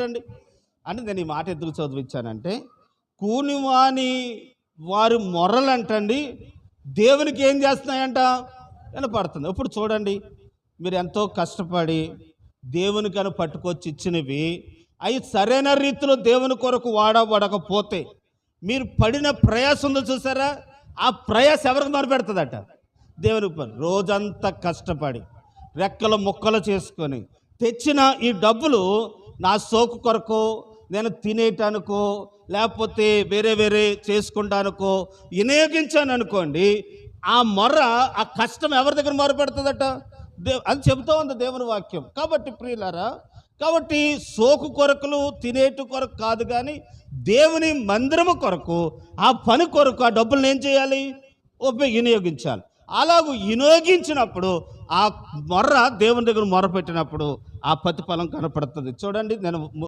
ఏంటండి అంటే నేను ఈ మాట ఎందుకు చదివించానంటే కూనివాని వారి మొర్రలంటండి దేవునికి ఏం చేస్తున్నాయంట? వినపడుతుంది. ఇప్పుడు చూడండి మీరు ఎంతో కష్టపడి దేవునికని పట్టుకొచ్చి ఇచ్చినవి అవి సరైన రీతిలో దేవుని కొరకు వాడబడకపోతే మీరు పడిన ప్రయాసం ఉందో చూసారా? ఆ ప్రయాస ఎవరికి మొరపెడుతుందట దేవుని పని. రోజంతా కష్టపడి రెక్కలు ముక్కలు చేసుకొని తెచ్చిన ఈ డబ్బులు నా సోకు కొరకు నేను తినేటానికో లేకపోతే వేరే వేరే చేసుకుంటానికో వినియోగించాను అనుకోండి ఆ మొర్ర ఆ కష్టం ఎవరి దగ్గర మొరపెడుతుందట? దే అది చెబుతూ ఉంది దేవుని వాక్యం. కాబట్టి ప్రియులారా కాబట్టి సోకు కొరకులు తినేటి కొరకు కాదు కానీ దేవుని మందిరము కొరకు ఆ పని కొరకు ఆ డబ్బులను ఏం చేయాలి? ఉపయోగ వినియోగించాలి. అలాగూ వినియోగించినప్పుడు ఆ మొర్ర దేవుని దగ్గర మొర పెట్టినప్పుడు ఆ ప్రతిఫలం కనపడుతుంది. చూడండి నేను